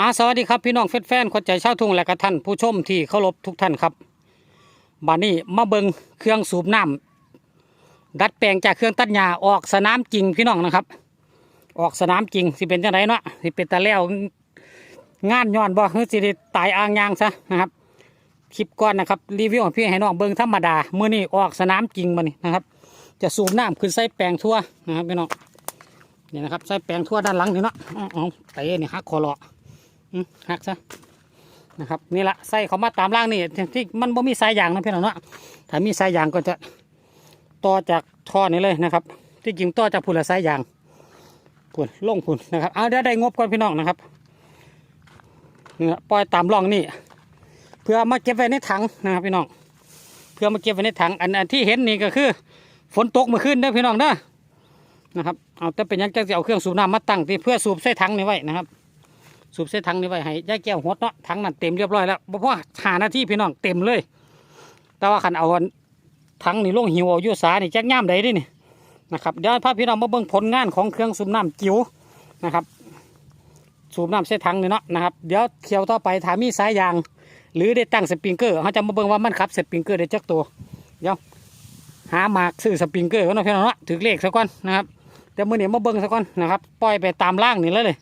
อาสวัสดีครับ พี่น้องแฟนๆคนใจชาวทุ่งและกระท่านผู้ชมที่เคารพทุกท่านครับบานนี้มาเบิงเครื่องสูบน้ำดัดแปลงจากเครื่องตัดหญ้าออกสนามจริงพี่น้องนะครับ ออกสนามจริงสิเป็นจังไรเนาะสิเป็นตะแล้วงานย้อนบ่คือสิตายอ่างยางซะนะครับคลิปก่อนนะครับรีวิวของพี่ให้น้องเบิงธรรมดาเมื่อนี้ออกสนามจริงมานี่นะครับ จะสูบน้ำขึ้นใส่แปลงทั่วนะครับพี่น้องนี่นะครับใส่แปลงทั่วด้านหลังนี่เนาะอาเอาไปนี่ฮักคอเลาะอืม หักซะนะครับนี่ละใส่เขามาตามล่างนี่ที่มันบ่มีสายยางนะพี่น้องเนาะถ้ามีสายยางก็จะต่อจากท่อนี้เลยนะครับ ที่จริงต่อจากพุ่นละสายยางพุ่นลงพุ่นนะครับเอาเดี๋ยวได้งบก่อนพี่น้องนะครับเนี่ยปล่อยตามร่องนี่เพื่อมาเก็บไว้ในถังนะครับพี่น้องเพื่อมาเก็บไว้ในถังอันอันที่เห็นนี่ก็คือ ฝนตกเมื่อคืนเด้อพี่น้องเด้อนะครับเอาแต่เป็นยังจะเอาเครื่องสูบน้ำมาตั้งที่เพื่อสูบใส่ถังนี้ไว้นะครับ สูบเส้ถังนี้ไว้ให้ยายแก้วหดเนาะถังนั้นเต็มเรียบร้อยแล้วบ่พอหานาที่พี่น้องเต็มเลย แต่ว่าคันเอาถังนี่ลงหิวเอาอยู่สานี่แจ๊กย่ามใดดินี่นะครับเดี๋ยวพาพี่น้องมาเบิ่งผลงานของเครื่องสูบน้ำจิ๋วนะครับสูบน้ำเส้ถังนี่เนาะนะครับเดี๋ยวเที่ยวต่อไปถามีสายยาง หรือได้ตั้งสปริงเกอร์เขาจะมาเบิ่งว่ามันขับสปริงเกอร์ได้จักตัวเดี๋ยวหาหมากซื้อสปริงเกอร์ก่อนเนาะพี่น้องเนาะถือเลขซะก่อนนะครับเดี๋ยวมื้อนี้มาเบิ่งซะก่อนนะครับปล่อยไปตามล่างนี่เลย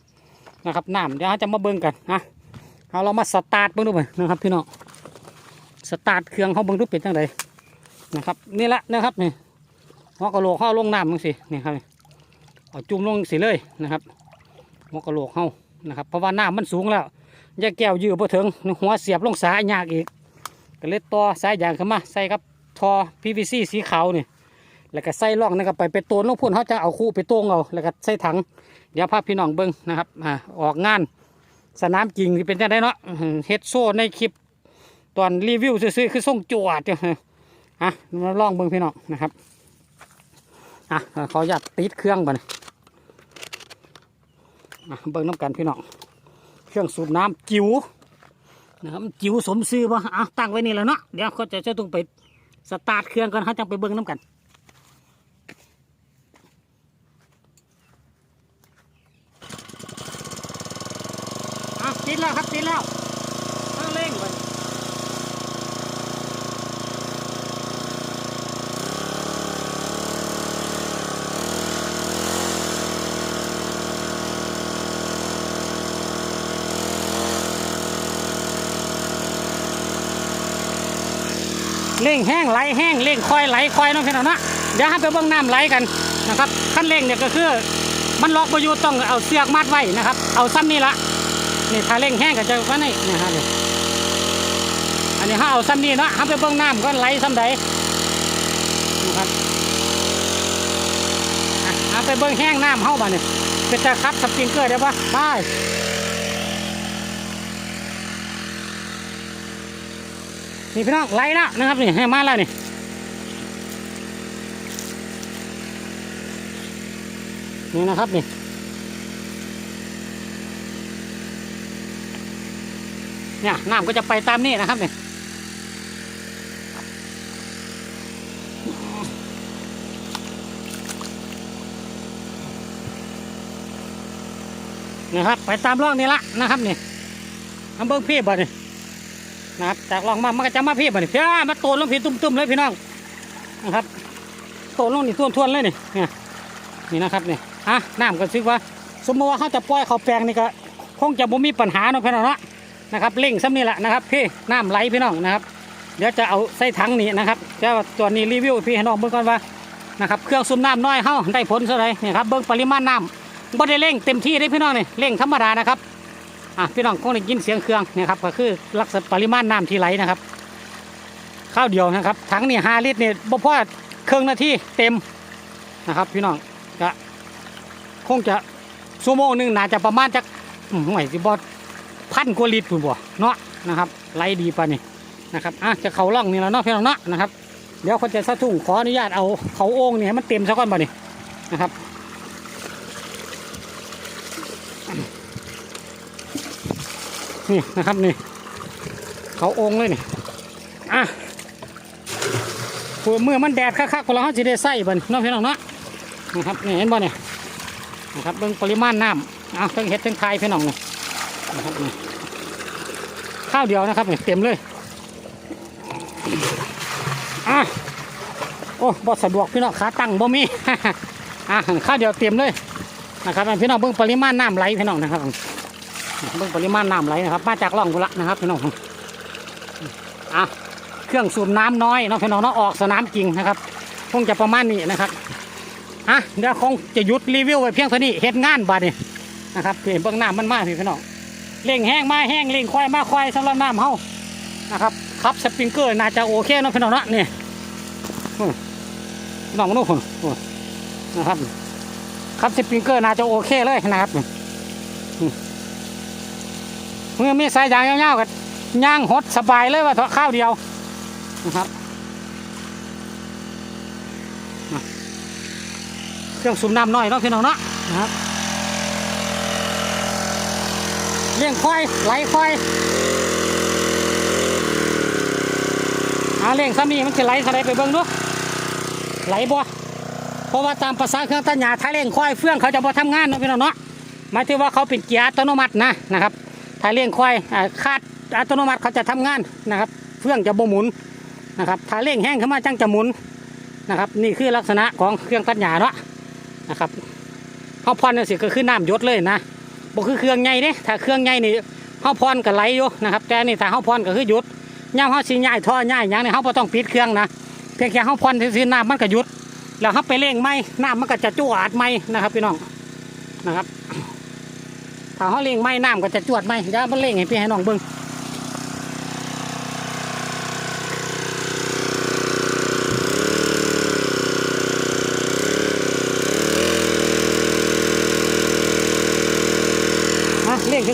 นะครับน้ำเดี๋ยวเราจะมาเบิ่งกันนะเอาเรามาสตาร์ทเบิ่งดูไปนะครับพี่น้องสตาร์ทเครื่องเขาเบิ่งดูเป็นจังไดนะครับนี่ละนะครับนี่หัวกะโหลกเข้าลงน้ำมึงสินี่ครับเอาจุ่มลงสิเลยนะครับหัวกะโหลกเข้านะครับเพราะว่าน้ำมันสูงแล้วยาแก้วยืดพอถึงหัวเสียบลงสายยากอีกก็เลยต่อสายยางขึ้นมาใส่กับทอ PVC สีขาวนี่ แล้วก็ใส่ร่องนั่นก็ไปไปตูนลงพุ่นเขาจะเอาคู่ไปตวเอาแล้วก็ใส่ถัง เดี๋ยวพาพี่น้องเบิ้งนะครับอ่าออกงาน สนามจริงที่เป็นจังได้เนาะเฮ็ดโซ่ในคลิปตอนรีวิวซื้อคือส่งจวดเนี่ยอะมาลองเบิ้งพี่น้องนะครับอะเขออนุญาตติดเครื่องบ่นอะเบิ้งน้ำกันพี่น้องเครื่องสูบน้ำจิ๋วนะครับจิ๋วสมซื้อป่ะอะตั้งไว้นี่แหล้วเนาะเดี๋ยวเขาจะจะต้องไปสตาร์ทเครื่องก่อนเขาจะไปเบิ้งน้ำกัน ติดแล้วครับติดแล้วต้องเร่งไปเร่งแห้งไหลแห้งเร่งคอยไหลคอยน้องพี่น้องนะเดี๋ยวให้ไปเบื้องน้ำไหลกันนะครับขั้นเร่งเนี่ยก็คือ มันล็อกประยุทธ์ต้องเอาเสือกมัดไว้นะครับ เอาซ้ำนี่ละ นี่ถ้าเร่งแห้งก็จะว่านี่นี่ฮะนี่อันนี้ห้าเอาซ้ำนี่เนาะห้าไปเบิ้งน้ำก็ไหลซ้ำใดนะครับอะเอาไปเบิ้งแห้งน้ำเฮาบ่เนี่ยเป็นจะคับสปริงเกอร์ได้ปะไปนี่พี่น้องไหลแล้วนะครับนี่ให้มาแล้วนี่นี่นะครับนี่ เนี่ยน้ำก็จะไปตามนี่นะครับเนี่ยนะครับไปตามร่องนี่ละนะครับนี่อำเบิ้งพี่บ่นี่ยนะครับจากร่องมามันก็จะมาพี่บ่นี่เพี่ยมาโตนลงพี่ตุ้มๆเลยพี่น้องนะครับโตนลงนี่ท่วนๆเลยนี่เนี่ยนี่นะครับนี่อะน้ำก็ซึกว่า สมมติว่าเขาจะปล่อยเขาแปลงนี่ก็คงจะบ่มีปัญหาเนาะพี่น้องเนาะ นะครับเร่งซ้ำนี่แหละนะครับพี่น้ำไหลพี่น้องนะครับ เดี๋ยวจะเอาใส่ถังนี่นะครับแต่ว่าตัวนี้รีวิวพี่ให้น้องเบิ่งก่อนว่านะครับเครื่องสูบน้ำน้อยเฮาได้ผลเท่าไรนี่ครับเบิ่งปริมาณน้ำบ่ได้เร่งเต็มที่ได้พี่น้องนี่เร่งธรรมดานะครับอะพี่น้องคงได้ยินเสียงเครื่องนะครับก็คือลักษณะปริมาณน้ำที่ไหลนะครับข้าวเดียวนะครับถังนี่ห้าลิตรนี่บ่พอเครื่องนาทีเต็มนะครับ พี่น้องก็คงจะชั่วโมงหนึ่งน่าจะประมาณจักอืมห่วยสิบ่ พันกว่าลิตรพุ่นบ่เนาะนะครับไหลดีปะนี่นะครับอะจะเขาล่องนี่แล้วเนาะพี่น้องเนาะนะครับเดี๋ยวคนจะสะทุ่งขออนุญาตเอาเขาโอ่งนี่ให้มันเต็มซะก่อนบ่นี่นะครับนี่นะครับนี่เขาโอ่งเลยนี่อะเมื่อมันแดดคักๆคนเราเขาจะได้ใส่บ่นเนาะพี่น้องเนาะนะครับนี่เห็นบ่เนี่ยนะครับเบิ่งปริมาณน้ำเอาเพิ่งเฮ็ดเพิ่งคายพี่น้องนี่นะครับนี่ ข้าวเดียวนะครับนี่เต็มเลยอะโอ้บอสะดวกพี่น้องขาตั้งบ่มีอะข้าวเดียวเต็มเลยนะครับพี่น้องเบิ่งปริมาณน้ำไหลพี่น้องนะครับเบิ่งปริมาณน้ำไหลนะครับ มาจากร่องกุละนะครับพี่น้องอะเครื่องสูบน้ำน้อยเนาะพี่น้องเนาะออกสนามจริงนะครับคงจะประมาณนี้นะครับอะเดี๋ยวคงจะหยุดรีวิวไว้เพียงเท่านี้เฮ็ดงานบาดนี้นะครับเห็นเบื้องน้ำมันมากพี่น้อง เร่งแห้งมาแห้งเร่งควายมาควายสำหรับน้ำเฮานะครับครับสปริงเกอร์น่าจะโอเคเนาะพี่น้องเนาะนี่พี่น้องนู่นนะครับครับสปริงเกอร์น่าจะโอเคเลยนะครับเมื่อมีสายยางยาวๆกับย่างหดสบายเลยว่าเถอะข้าวเดียวนะครับเครื่องสูบน้ำน้อยเนาะพี่น้องเนาะนะครับ เลี้ยงควายไหลควายอาเลี้ยงซ้ำนี่มันจะไหลสไลไปเบิ่งดูไหลบ่เพราะว่าตามภาษาเครื่องตัดหญ้าถ้าเลี้ยงควายเฟื่องเขาจะบ่ทำงานเนาะพี่น้องเนาะหมายถึงว่าเขาเป็นเกียร์อัตโนมัตินะนะครับถ้าเลี้ยงควายคาดอัตโนมัติเขาจะทำงานนะครับเฟื่องจะบ่หมุนนะครับถ้าเร่งแห้งขึ้นมาจังจะหมุนนะครับ นี่คือลักษณะของเครื่องตัดหญ้าเนาะนะครับเขาพรนี่สิก็คือน้ำยดเลยนะ บ่คือเครื่องใหญ่เด้ถ้าเครื่องใหญ่นี่เขาพรก็ไหลอยู่นะครับ แต่นี่ถ้าเขาพรก็คือหยุดย่ามเขาสิย้ายท่อย้ายหยังนี่เขาบ่ต้องปิดเครื่องนะเพียงแค่เขาพรซื่อๆน้ำมันก็หยุด แล้วเขาไปเร่งไม่น้ำมันก็จะจวดไม่นะครับพี่น้องนะครับถ้าเขาเร่งไม่น้ำก็จะจวดไม่เดี๋ยวมันเร่งให้พี่ให้น้องเบิ่ง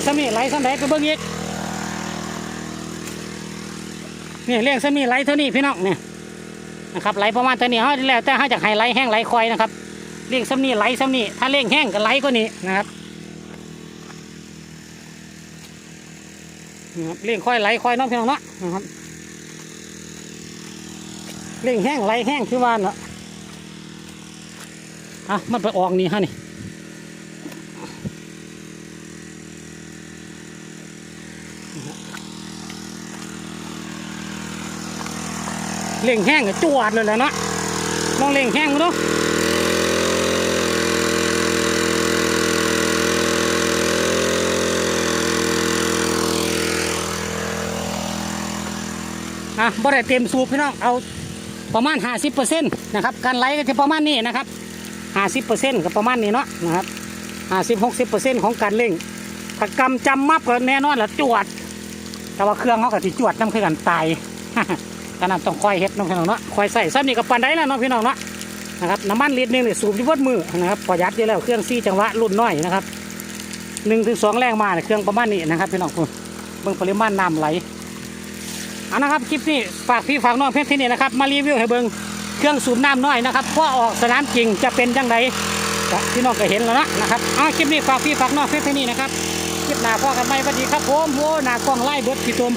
อะเร่งถึงสมีไหลไปเบิ่งอีกนี่เร่งสมีไหลเท่านี้พี่น้องเนี่ยนะครับไหลประมาณตัวนี้เขาแล้วแต่เขาจากไฮไหลแห้งไหลคอยนะครับเร่งซ้ำนี่ไหลซ้ำนี่ถ้าเร่งแห้งก็ไหลก็นี้นะครับนะครับเร่งคอยไหลคอยน้องพี่น้องเนาะนะครับเร่งแห้งไหลแห้งคือว่าเนาะอะมันไปออกนี่ฮะนี่ เร่งแห้งก็จวดเลยแหละเนาะลองเร่งแห้งมาดูอะบ่ได้เต็มสูบพี่น้องเอาประมาณ 50%นะครับการไหลก็จะประมาณนี้นะครับ 50%ก็ประมาณนี้เนาะนะครับ50-60%ของการเร่งถ้ากำจำมับก็แน่นอนละจวด แต่ว่าเครื่องเขาก็สิจวดน้ำคือกันตาย ขนาดต้องคอยเฮ็ดน้องพี่น้องเนาะคอยใส่ซ้ำนี่กับปันได้แล้วน้องพี่น้องเนาะนะครับน้ำมันลิตรหนึงนี่สูบที่วัดมือนะครับประหยัดอยู่แล้วเครื่องซี่จังหวะรุ่นน้อยนะครับหนึ่งถึงสองแรงมาเนี่ยเครื่องประมาณนี้นะครับพี่น้องคุณเบิ่งปริมาณน้ำไหลเอันนะครับคลิปนี้ฝากพี่ฝากน้องเพื่อนที่นี่นะครับมารีวิวให้เบิ่งเครื่องสูบน้ำน้อยนะครับพอออกสนามจริงจะเป็นจังไดพี่น้องก็เห็นแล้วนะนะครับเอาคลิปนี้ฝากพี่ฝากน้องเพื่อนที่นี่นะครับคลิปหน้าพ่อกันไหมสวัสดีครับผมโอ้หน้ากล้องไล่เบิดพี่ตุม